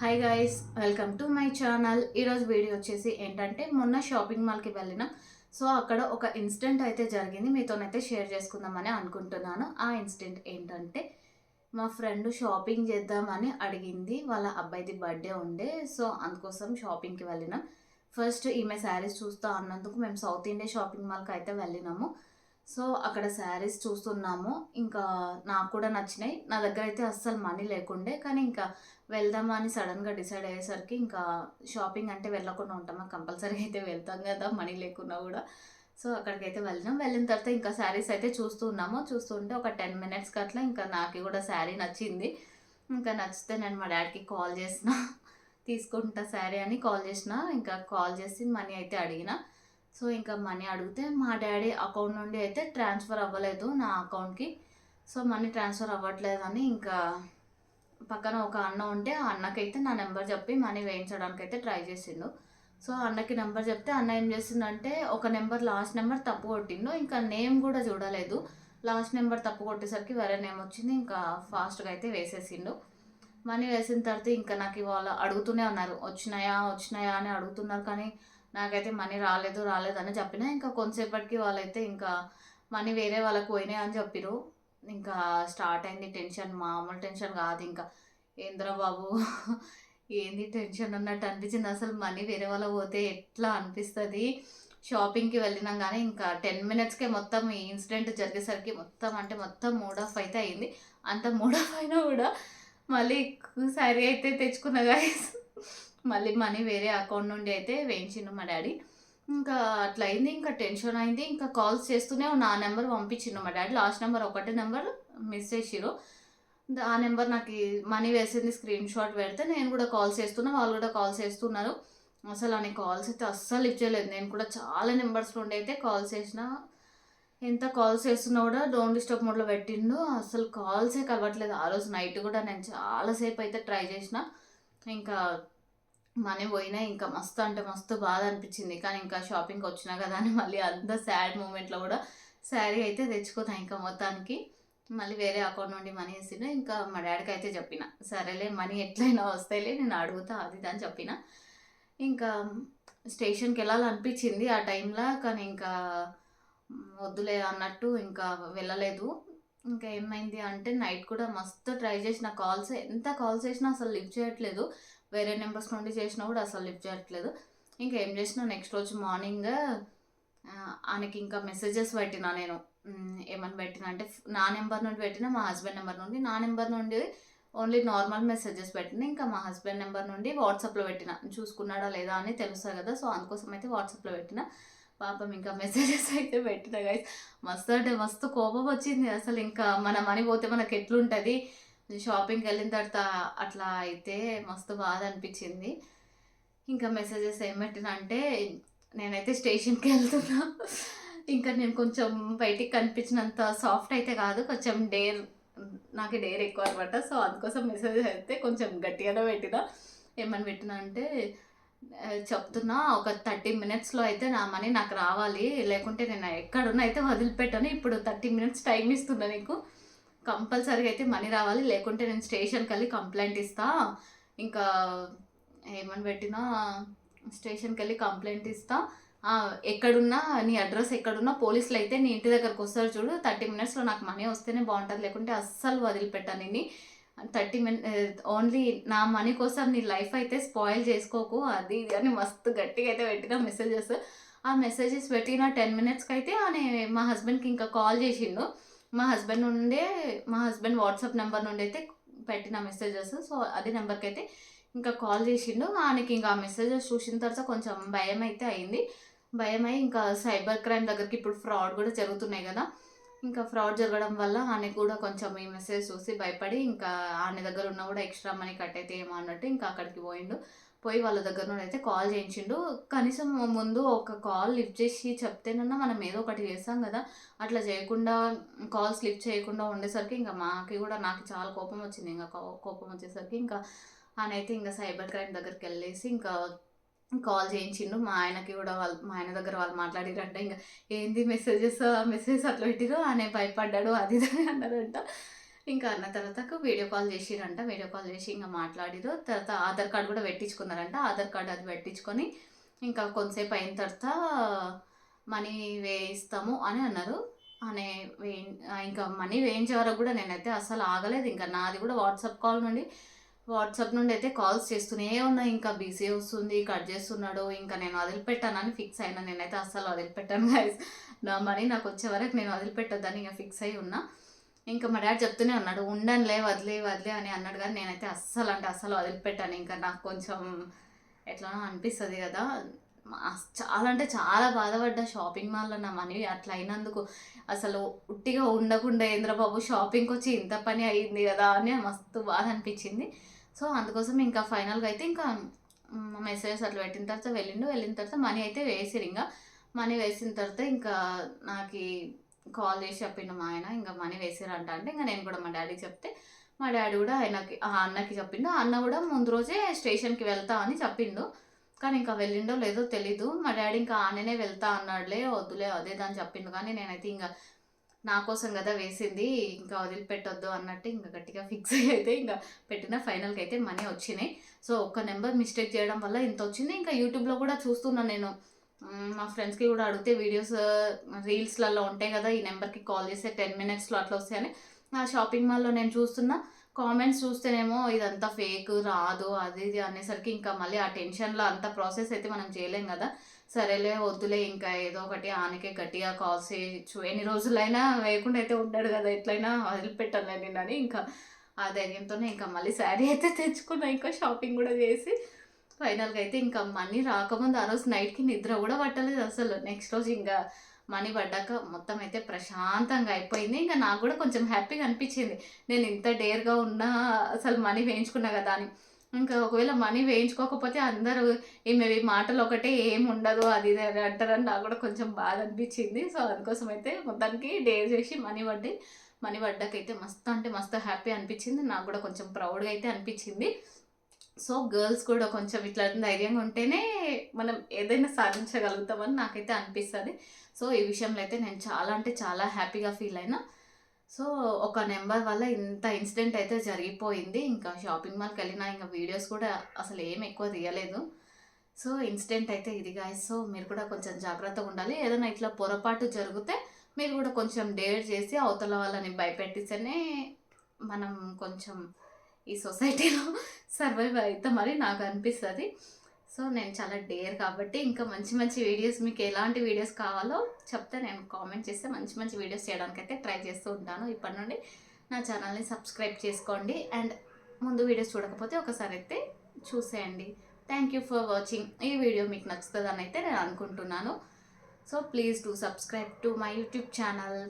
Hi guys welcome to my channel ఈరోజు video వచ్చేసి ఏంటంటే మొన్న షాపింగ్ మాల్కి వెళ్ళిన. సో అక్కడ ఒక ఇన్సిడెంట్ అయితే జరిగింది. మీతోనైతే షేర్ చేసుకుందామని అనుకుంటున్నాను. ఆ ఇన్సిడెంట్ ఏంటంటే మా ఫ్రెండ్ షాపింగ్ చేద్దామని అడిగింది. వాళ్ళ అబ్బాయిది బర్త్డే ఉండే. సో అందుకోసం షాపింగ్కి వెళ్ళినాం. ఫస్ట్ ఈమె శారీస్ చూస్తా అన్నందుకు మేము సౌత్ ఇండియా షాపింగ్ మాల్కి అయితే వెళ్ళినాము. సో అక్కడ శారీస్ చూస్తున్నాము. ఇంకా నాకు కూడా నచ్చినాయి. నా దగ్గర అయితే అస్సలు మనీ లేకుండే. కానీ ఇంకా వెళ్దామా అని సడన్గా డిసైడ్ అయ్యేసరికి ఇంకా షాపింగ్ అంటే వెళ్ళకుండా ఉంటామా? కంపల్సరీ అయితే వెళ్తాం కదా మనీ లేకున్నా కూడా. సో అక్కడికి అయితే వెళ్ళినాం. వెళ్ళిన తర్వాత ఇంకా శారీస్ అయితే చూస్తూ ఉన్నాము. చూస్తుంటే ఒక టెన్ మినిట్స్కి అట్లా ఇంకా నాకు కూడా శారీ నచ్చింది. ఇంకా నచ్చితే నేను మా డాడీకి కాల్ చేసిన. తీసుకుంటా శారీ అని కాల్ చేసిన. ఇంకా కాల్ చేసి మనీ అయితే అడిగిన. సో ఇంకా మనీ అడిగితే మా డాడీ అకౌంట్ నుండి అయితే ట్రాన్స్ఫర్ అవ్వలేదు నా అకౌంట్కి. సో మనీ ట్రాన్స్ఫర్ అవ్వట్లేదని ఇంకా పక్కన ఒక అన్న ఉంటే ఆ అన్నకైతే నా నెంబర్ చెప్పి మనీ వేయించడానికి అయితే ట్రై చేసిండు. సో అన్నకి నెంబర్ చెప్తే అన్న ఏం చేసిందంటే ఒక నెంబర్ లాస్ట్ నెంబర్ తప్పు కొట్టిండు. ఇంకా నేమ్ కూడా చూడలేదు. లాస్ట్ నెంబర్ తప్పు కొట్టేసరికి వేరే నేమ్ వచ్చింది. ఇంకా ఫాస్ట్గా అయితే వేసేసిండు. మనీ వేసిన తర్వాత ఇంకా నాకు ఇవాళ అడుగుతూనే ఉన్నారు. వచ్చినాయా? వచ్చినాయా అని అడుగుతున్నారు కానీ నాకైతే మనీ రాలేదు రాలేదు అని చెప్పిన. ఇంకా కొంతసేపటికి వాళ్ళైతే ఇంకా మనీ వేరే వాళ్ళకి పోయినాయి అని చెప్పిరు ఇంకా స్టార్ట్ అయింది టెన్షన్ మామూలు టెన్షన్ కాదు. ఇంకా ఏంద్రా బాబు? ఏంది టెన్షన్ అన్నట్టు అనిపించింది. అసలు మనీ వేరే వాళ్ళ పోతే ఎట్లా అనిపిస్తుంది? షాపింగ్కి వెళ్ళినాం కానీ ఇంకా టెన్ మినిట్స్కే మొత్తం ఈ ఇన్సిడెంట్ జరిగేసరికి మొత్తం అంటే మొత్తం మూడ్ ఆఫ్ అయితే అయింది. అంత మూడ్ ఆఫ్ అయినా కూడా మళ్ళీ శారీ అయితే తెచ్చుకున్నా గాయస్ మళ్ళీ మనీ వేరే అకౌంట్ నుండి అయితే వేయించిండు మా డాడీ. ఇంకా అట్లా అయింది ఇంకా టెన్షన్ అయింది ఇంకా కాల్స్ చేస్తూనే నా నెంబర్ పంపించిండు మా డాడీ. లాస్ట్ నెంబర్ ఒకటే నెంబర్ మిస్ చేసిరు ఆ నెంబర్ నాకు మనీ వేసింది స్క్రీన్ షాట్ పెడితే నేను కూడా కాల్ చేస్తున్నా వాళ్ళు కూడా కాల్ చేస్తున్నారు. అసలు అని కాల్స్ అయితే అస్సలు ఇచ్చేయలేదు నేను కూడా చాలా నెంబర్స్ నుండి అయితే కాల్ చేసిన. ఎంత కాల్స్ చేస్తున్నా కూడా డోంట్ డిస్టర్బ్ మోడ్లో పెట్టిండు. అసలు కాల్సే కలవట్లేదు. ఆ రోజు నైట్ కూడా నేను చాలాసేపు అయితే ట్రై చేసిన. ఇంకా మనీ పోయినా ఇంకా మస్తు అంటే మస్తు బాధ అనిపించింది. కానీ ఇంకా షాపింగ్కి వచ్చినా కదా అని మళ్ళీ అంత సాడ్ మూమెంట్లో కూడా శారీ అయితే తెచ్చుకున్నా ఇంకా మొత్తానికి. మళ్ళీ వేరే అకౌంట్ నుండి మనీ వేసిన ఇంకా మా డాడీకి అయితే చెప్పిన సరేలే మనీ ఎట్లయినా వస్తాయిలే నేను అడుగుతా అది అని చెప్పిన. ఇంకా స్టేషన్కి వెళ్ళాలనిపించింది ఆ టైంలో కానీ ఇంకా వద్దులే అన్నట్టు ఇంకా వెళ్ళలేదు. ఇంకా ఏమైంది అంటే నైట్ కూడా మస్తు ట్రై చేసిన కాల్స్ ఎంత కాల్స్ చేసినా అసలు లిఫ్ట్ చేయట్లేదు. వేరే నెంబర్స్ నుండి చేసినా కూడా అసలు లిఫ్ట్ చేయట్లేదు. ఇంకా ఏం చేసినా నెక్స్ట్ రోజు మార్నింగ్ ఆయనకి ఇంకా మెసేజెస్ పెట్టినా నేను. ఏమని పెట్టిన అంటే నా నెంబర్ నుండి పెట్టిన మా హస్బెండ్ నెంబర్ నుండి. నా నెంబర్ నుండి ఓన్లీ నార్మల్ మెసేజెస్ పెట్టిన ఇంకా మా హస్బెండ్ నెంబర్ నుండి వాట్సాప్లో పెట్టిన. చూసుకున్నాడా లేదా అని తెలుస్తుంది కదా సో అందుకోసం అయితే వాట్సాప్లో పెట్టిన. పాపం ఇంకా మెసేజెస్ అయితే పెట్టిన గైస్ మస్తు అంటే మస్తు కోపం వచ్చింది. అసలు ఇంకా మన మనీ పోతే మనకి ఎట్లుంటుంది? షాపింగ్కి వెళ్ళిన తర్వాత అట్లా అయితే మస్తు బాధ అనిపించింది. ఇంకా మెసేజెస్ ఏం పెట్టిన అంటే నేనైతే స్టేషన్కి వెళ్తున్నా. ఇంకా నేను కొంచెం బయటికి కనిపించినంత సాఫ్ట్ అయితే కాదు కొంచెం డేర్ నాకు డేర్ ఎక్కువ అనమాట సో అందుకోసం మెసేజ్ అయితే కొంచెం గట్టిగానే పెట్టిన. ఏమని పెట్టిన అంటే చెప్తున్నా ఒక థర్టీ మినిట్స్లో అయితే నా మనీ నాకు రావాలి. లేకుంటే నేను ఎక్కడున్నా అయితే వదిలిపెట్టాను. ఇప్పుడు థర్టీ మినిట్స్ టైం ఇస్తున్నా నీకు. కంపల్సరీగా అయితే మనీ రావాలి. లేకుంటే నేను స్టేషన్కి వెళ్ళి కంప్లైంట్ ఇస్తా. ఇంకా ఏమని పెట్టినా స్టేషన్కి వెళ్ళి కంప్లైంట్ ఇస్తా. ఎక్కడున్నా నీ అడ్రస్ ఎక్కడున్నా పోలీసులు అయితే నీ ఇంటి దగ్గరకు వస్తారు చూడు. థర్టీ మినిట్స్లో నాకు మనీ వస్తేనే బాగుంటుంది. లేకుంటే అస్సలు వదిలిపెట్టాను నేను థర్టీ మినిట్ ఓన్లీ నా మనీ కోసం నీ లైఫ్ అయితే స్పాయిల్ చేసుకోకు. అది ఇది అని మస్తు గట్టిగా అయితే పెట్టిన మెసేజెస్. ఆ మెసేజెస్ పెట్టిన టెన్ మినిట్స్కి అయితే ఆయన మా హస్బెండ్కి ఇంకా కాల్ చేసిండు. మా హస్బెండ్ నుండే మా హస్బెండ్ వాట్సాప్ నెంబర్ నుండి అయితే పెట్టిన మెసేజెస్ సో అదే నెంబర్కి అయితే ఇంకా కాల్ చేసిండు. ఆయనకి ఇంకా ఆ మెసేజెస్ చూసిన తర్వాత కొంచెం భయం అయితే అయింది. భయం అయి ఇంకా సైబర్ క్రైమ్ దగ్గరికి ఇప్పుడు ఫ్రాడ్ కూడా జరుగుతున్నాయి కదా. ఇంకా ఫ్రాడ్ జరగడం వల్ల ఆయన కూడా కొంచెం ఈ మెసేజ్ చూసి భయపడి ఇంకా ఆయన దగ్గర ఉన్న కూడా ఎక్స్ట్రా మనీ కట్ అయితే ఏమో అన్నట్టు ఇంకా అక్కడికి పోయిండు. పోయి వాళ్ళ దగ్గర నుండి అయితే కాల్ చేయించిండు. కనీసం ముందు ఒక కాల్ లిఫ్ట్ చేసి చెప్తేనన్నా మనం ఏదో ఒకటి చేస్తాం కదా. అట్లా చేయకుండా కాల్స్ లిఫ్ట్ చేయకుండా ఉండేసరికి ఇంకా మాకి కూడా నాకు చాలా కోపం వచ్చింది. ఇంకా కోపం వచ్చేసరికి ఇంకా ఆయన అయితే ఇంకా సైబర్ క్రైమ్ దగ్గరికి వెళ్ళేసి ఇంకా కాల్ చేయించిండు. మా ఆయనకి కూడా వాళ్ళు మా ఆయన దగ్గర వాళ్ళు మాట్లాడిరంట. ఇంకా ఏంది మెసేజెస్? మెసేజ్ అట్లా పెట్టిరు ఆయన భయపడ్డాడు. అది ఇది అన్నారంట. ఇంకా అన్న తర్వాత వీడియో కాల్ చేసిరంట వీడియో కాల్ చేసి ఇంకా మాట్లాడిరు. తర్వాత ఆధార్ కార్డు కూడా పెట్టించుకున్నారంట. ఆధార్ కార్డు అది పెట్టించుకొని ఇంకా కొంతసేపు అయిన తర్వాత మనీ వేయిస్తాము అని అన్నారు. అనే వే ఇంకా మనీ వేయించే వరకు కూడా నేనైతే అసలు ఆగలేదు. ఇంకా నాది కూడా వాట్సాప్ కాల్ నుండి వాట్సాప్ నుండి అయితే కాల్స్ చేస్తూనే ఉన్నా. ఇంకా బిజీ వస్తుంది కట్ చేస్తున్నాడు. ఇంకా నేను వదిలిపెట్టానని ఫిక్స్ అయినా. నేనైతే అస్సలు వదిలిపెట్టాను గైస్ నా మనీ నాకు వచ్చే వరకు నేను వదిలిపెట్టొద్దని ఇంకా ఫిక్స్ అయి ఉన్నా. ఇంకా మా డాడీ చెప్తూనే ఉన్నాడు ఉండనులే వదిలే వదిలే అని అన్నాడు కానీ నేనైతే అస్సలు అంటే అస్సలు వదిలిపెట్టాను. ఇంకా నాకు కొంచెం ఎట్లానో అనిపిస్తుంది కదా. చాలా అంటే చాలా బాధపడ్డా షాపింగ్ మాల్లో నా మనీ అట్లా అయినందుకు. అసలు ఉట్టిగా ఉండకుండా ఏంద్రబాబు షాపింగ్కి వచ్చి ఇంత పని అయింది కదా అని మస్తు బాధ అనిపించింది. సో అందుకోసం ఇంకా ఫైనల్గా అయితే ఇంకా మెసేజెస్ అట్లా పెట్టిన తర్వాత వెళ్ళిండు. వెళ్ళిన తర్వాత మనీ అయితే వేసిరు ఇంకా. మనీ వేసిన తర్వాత ఇంకా నాకు కాల్ చేసి చెప్పిండు మా ఆయన ఇంకా మనీ వేసిరంట అంటే ఇంకా నేను కూడా మా డాడీకి చెప్తే మా డాడీ కూడా ఆయనకి ఆ అన్నకి చెప్పిండు. ఆ అన్న కూడా ముందు రోజే స్టేషన్కి వెళ్తా అని చెప్పిండు. కానీ ఇంకా వెళ్ళిండో లేదో తెలీదు. మా డాడీ ఇంకా ఆననే వెళ్తా అన్నాడులే వద్దులే అదే దాని చెప్పిండు. కానీ నేనైతే ఇంకా నా కోసం కదా వేసింది ఇంకా వదిలిపెట్టొద్దు అన్నట్టు ఇంకా గట్టిగా ఫిక్స్ అయ్యి అయితే ఇంకా పెట్టిన ఫైనల్కి అయితే మనీ వచ్చినాయి. సో ఒక్క నెంబర్ మిస్టేక్ చేయడం వల్ల ఇంత వచ్చింది. ఇంకా యూట్యూబ్లో కూడా చూస్తున్నాను నేను. మా ఫ్రెండ్స్కి కూడా అడిగితే వీడియోస్ రీల్స్లలో ఉంటాయి కదా ఈ నెంబర్కి కాల్ చేస్తే టెన్ మినిట్స్లో అట్లా వస్తాయని. నా షాపింగ్ మాల్లో నేను చూస్తున్నా కామెంట్స్ చూస్తేనేమో ఇదంతా ఫేక్ రాదు అది ఇది అనేసరికి ఇంకా మళ్ళీ ఆ టెన్షన్లో అంత ప్రాసెస్ అయితే మనం చేయలేం కదా. సరేలే వద్దులే ఇంకా ఏదో ఒకటి ఆనకే గట్టిగా కాల్స్ చేయొచ్చు. ఎన్ని రోజులైనా వేయకుండా అయితే ఉంటాడు కదా ఎట్లయినా వదిలిపెట్టాను నేను అని ఇంకా ఆ ధైర్యంతోనే ఇంకా మళ్ళీ శారీ అయితే తెచ్చుకున్నా ఇంకా షాపింగ్ కూడా చేసి ఫైనల్గా అయితే ఇంకా మనీ రాకముందు ఆ రోజు నైట్కి నిద్ర కూడా పట్టలేదు అసలు. నెక్స్ట్ రోజు ఇంకా మనీ పడ్డాక మొత్తం అయితే ప్రశాంతంగా అయిపోయింది. ఇంకా నాకు కూడా కొంచెం హ్యాపీగా అనిపించింది. నేను ఇంత డేర్గా ఉన్నా అసలు మనీ వేయించుకున్నా కదా అని. ఇంకా ఒకవేళ మనీ వేయించుకోకపోతే అందరూ ఈమెవి మాటలు ఒకటే ఏం ఉండదు అది ఇది అని అంటారని నాకు కూడా కొంచెం బాధ అనిపించింది. సో అందుకోసం అయితే మొత్తానికి డేర్ చేసి మనీ పడ్డి మనీ పడ్డాకైతే మస్తు అంటే మస్తు హ్యాపీ అనిపించింది. నాకు కూడా కొంచెం ప్రౌడ్గా అయితే అనిపించింది. సో గర్ల్స్ కూడా కొంచెం ఇట్లా ధైర్యంగా ఉంటేనే మనం ఏదైనా సాధించగలుగుతామని నాకైతే అనిపిస్తుంది. సో ఈ విషయంలో అయితే నేను చాలా అంటే చాలా హ్యాపీగా ఫీల్ అయినా. సో ఒక నెంబర్ వల్ల ఇంత ఇన్సిడెంట్ అయితే జరిగిపోయింది. ఇంకా షాపింగ్ మాల్కి వెళ్ళినా ఇంకా వీడియోస్ కూడా అసలు ఏం ఎక్కువ తీయలేదు. సో ఇన్సిడెంట్ అయితే ఇది గాయస్ సో మీరు కూడా కొంచెం జాగ్రత్తగా ఉండాలి. ఏదైనా ఇట్లా పొరపాటు జరిగితే మీరు కూడా కొంచెం డేర్ చేసి అవతల వాళ్ళని భయపెట్టిస్తేనే మనం కొంచెం ఈ సొసైటీలో సర్వైవ్ అవుతామని నాకు అనిపిస్తుంది. సో నేను చాలా డేర్ కాబట్టి ఇంకా మంచి మంచి వీడియోస్ మీకు ఎలాంటి వీడియోస్ కావాలో చెప్తే నేను కామెంట్ చేస్తే మంచి మంచి వీడియోస్ చేయడానికి అయితే ట్రై చేస్తూ ఉంటాను. ఇప్పటి నుండి నా ఛానల్ని సబ్స్క్రైబ్ చేసుకోండి. అండ్ ముందు వీడియోస్ చూడకపోతే ఒకసారి అయితే చూసేయండి. Thank you for watching. ఈ వీడియో మీకు నచ్చుతుందని అయితే నేను అనుకుంటున్నాను. So please do subscribe to my YouTube channel.